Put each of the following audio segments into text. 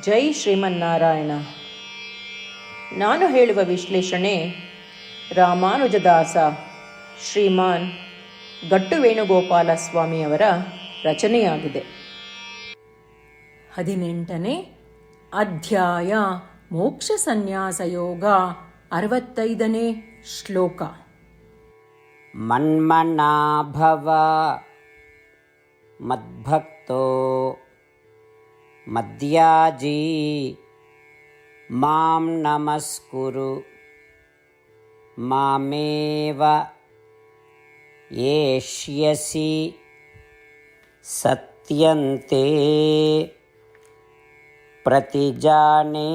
ಜೈ ಶ್ರೀಮನ್ನಾರಾಯಣ. ನಾನು ಹೇಳುವ ವಿಶ್ಲೇಷಣೆ ರಾಮಾನುಜದಾಸ ಶ್ರೀಮಾನ್ ಗಟ್ಟು ವೇಣುಗೋಪಾಲ ಸ್ವಾಮಿಯವರ ರಚನೆಯಾಗಿದೆ. ಹದಿನೆಂಟನೇ ಅಧ್ಯಾಯ ಮೋಕ್ಷ ಸನ್ಯಾಸ ಯೋಗ ಅರವತ್ತೈದನೇ ಶ್ಲೋಕ. ಮನ್ಮನಾಭವ ಮದ್ಭಕ್ತೋ మధ్యాజీ మాం నమస్కురు మామేవ ఏష్యసి సత్యంతే ప్రతిజానే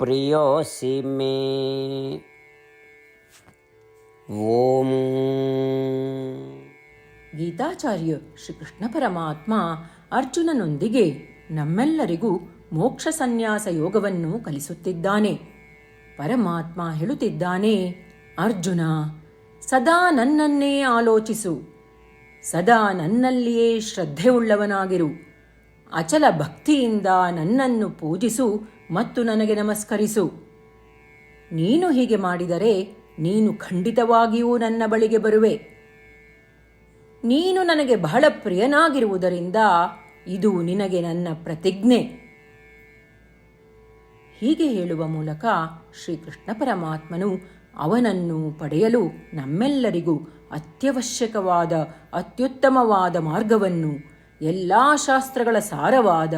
ప్రియోసి మే. ఓం. గీతాచార్య శ్రీకృష్ణ పరమాత్మ ಅರ್ಜುನನೊಂದಿಗೆ ನಮ್ಮೆಲ್ಲರಿಗೂ ಮೋಕ್ಷ ಸನ್ಯಾಸ ಯೋಗವನ್ನು ಕಲಿಸುತ್ತಿದ್ದಾನೆ. ಪರಮಾತ್ಮ ಹೇಳುತ್ತಿದ್ದಾನೆ, ಅರ್ಜುನ, ಸದಾ ನನ್ನನ್ನೇ ಆಲೋಚಿಸು. ಸದಾ ನನ್ನಲ್ಲಿಯೇ ಶ್ರದ್ಧೆಯುಳ್ಳವನಾಗಿರು. ಅಚಲ ಭಕ್ತಿಯಿಂದ ನನ್ನನ್ನು ಪೂಜಿಸು ಮತ್ತು ನನಗೆ ನಮಸ್ಕರಿಸು. ನೀನು ಹೀಗೆ ಮಾಡಿದರೆ ನೀನು ಖಂಡಿತವಾಗಿಯೂ ನನ್ನ ಬಳಿಗೆ ಬರುವೆ. ನೀನು ನನಗೆ ಬಹಳ ಪ್ರಿಯನಾಗಿರುವುದರಿಂದ ಇದು ನಿನಗೆ ನನ್ನ ಪ್ರತಿಜ್ಞೆ. ಹೀಗೆ ಹೇಳುವ ಮೂಲಕ ಶ್ರೀಕೃಷ್ಣ ಪರಮಾತ್ಮನು ಅವನನ್ನು ಪಡೆಯಲು ನಮ್ಮೆಲ್ಲರಿಗೂ ಅತ್ಯವಶ್ಯಕವಾದ, ಅತ್ಯುತ್ತಮವಾದ ಮಾರ್ಗವನ್ನು, ಎಲ್ಲ ಶಾಸ್ತ್ರಗಳ ಸಾರವಾದ,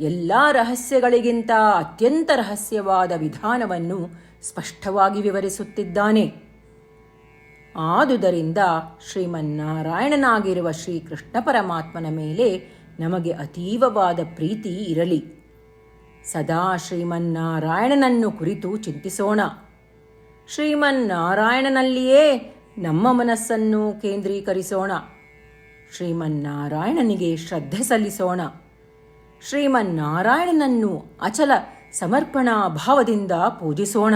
ಎಲ್ಲ ರಹಸ್ಯಗಳಿಗಿಂತ ಅತ್ಯಂತ ರಹಸ್ಯವಾದ ವಿಧಾನವನ್ನು ಸ್ಪಷ್ಟವಾಗಿ ವಿವರಿಸುತ್ತಿದ್ದಾನೆ. ಆದುದರಿಂದ ಶ್ರೀಮನ್ನಾರಾಯಣನಾಗಿರುವ ಶ್ರೀಕೃಷ್ಣ ಪರಮಾತ್ಮನ ಮೇಲೆ ನಮಗೆ ಅತೀವವಾದ ಪ್ರೀತಿ ಇರಲಿ. ಸದಾ ಶ್ರೀಮನ್ನಾರಾಯಣನನ್ನು ಕುರಿತು ಚಿಂತಿಸೋಣ. ಶ್ರೀಮನ್ನಾರಾಯಣನಲ್ಲಿಯೇ ನಮ್ಮ ಮನಸ್ಸನ್ನು ಕೇಂದ್ರೀಕರಿಸೋಣ. ಶ್ರೀಮನ್ನಾರಾಯಣನಿಗೆ ಶ್ರದ್ಧೆ ಸಲ್ಲಿಸೋಣ. ಶ್ರೀಮನ್ನಾರಾಯಣನನ್ನು ಅಚಲ ಸಮರ್ಪಣಾ ಭಾವದಿಂದ ಪೂಜಿಸೋಣ.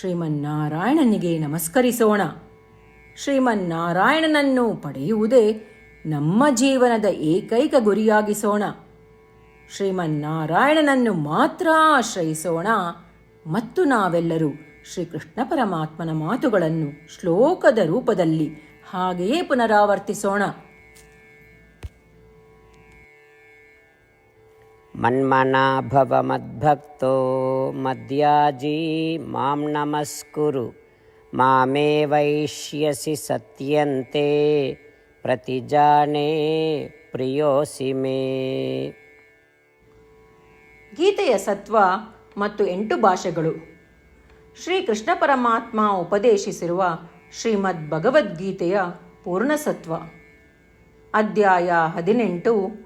ಶ್ರೀಮನ್ನಾರಾಯಣನಿಗೆ ನಮಸ್ಕರಿಸೋಣ. ಶ್ರೀಮನ್ನಾರಾಯಣನನ್ನು ಪಡೆಯುವುದೇ ನಮ್ಮ ಜೀವನದ ಏಕೈಕ ಗುರಿಯಾಗಿಸೋಣ. ಶ್ರೀಮನ್ನಾರಾಯಣನನ್ನು ಮಾತ್ರ ಆಶ್ರಯಿಸೋಣ. ಮತ್ತು ನಾವೆಲ್ಲರೂ ಶ್ರೀಕೃಷ್ಣ ಪರಮಾತ್ಮನ ಮಾತುಗಳನ್ನು ಶ್ಲೋಕದ ರೂಪದಲ್ಲಿ ಹಾಗೆಯೇ ಪುನರಾವರ್ತಿಸೋಣ. ಮನ್ಮನಾಭವ ಮದ್ಭಕ್ತೋ ಮದ್ಯಾಜೀ ಮಾಂ ನಮಸ್ಕುರು. ಮಾಮೇ ವೈಷ್ಯಸಿ ಸತ್ಯಂತೆ ಪ್ರತಿಜಾನೇ ಪ್ರಿಯೋಸಿ ಮೇ. ಗೀತೆಯ ಸತ್ವ ಮತ್ತು ಎಂಟು ಭಾಷೆಗಳು. ಶ್ರೀಕೃಷ್ಣ ಪರಮಾತ್ಮ ಉಪದೇಶಿಸಿರುವ ಶ್ರೀಮದ್ ಭಗವದ್ಗೀತೆಯ ಪೂರ್ಣಸತ್ವ ಅಧ್ಯಾಯ ಹದಿನೆಂಟು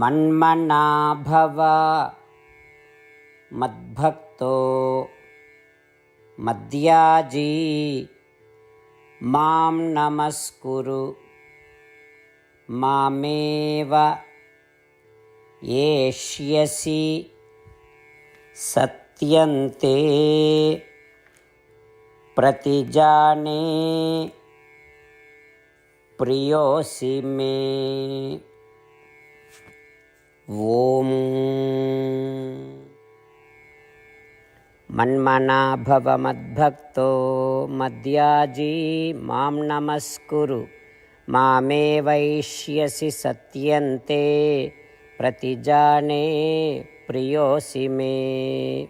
मन्मना भव मद्भक्तो मद्याजी मां नमस्कुरु मामेव एष्यसि सत्यन्ते प्रतिजाने प्रियोऽसि मे ఓం మన్మనాభవ మద్భక్తో మద్యాజీ మాం నమస్కురు. మామే వైష్యసి సత్యంతే. ప్రతిజానే ప్రియోసి మే.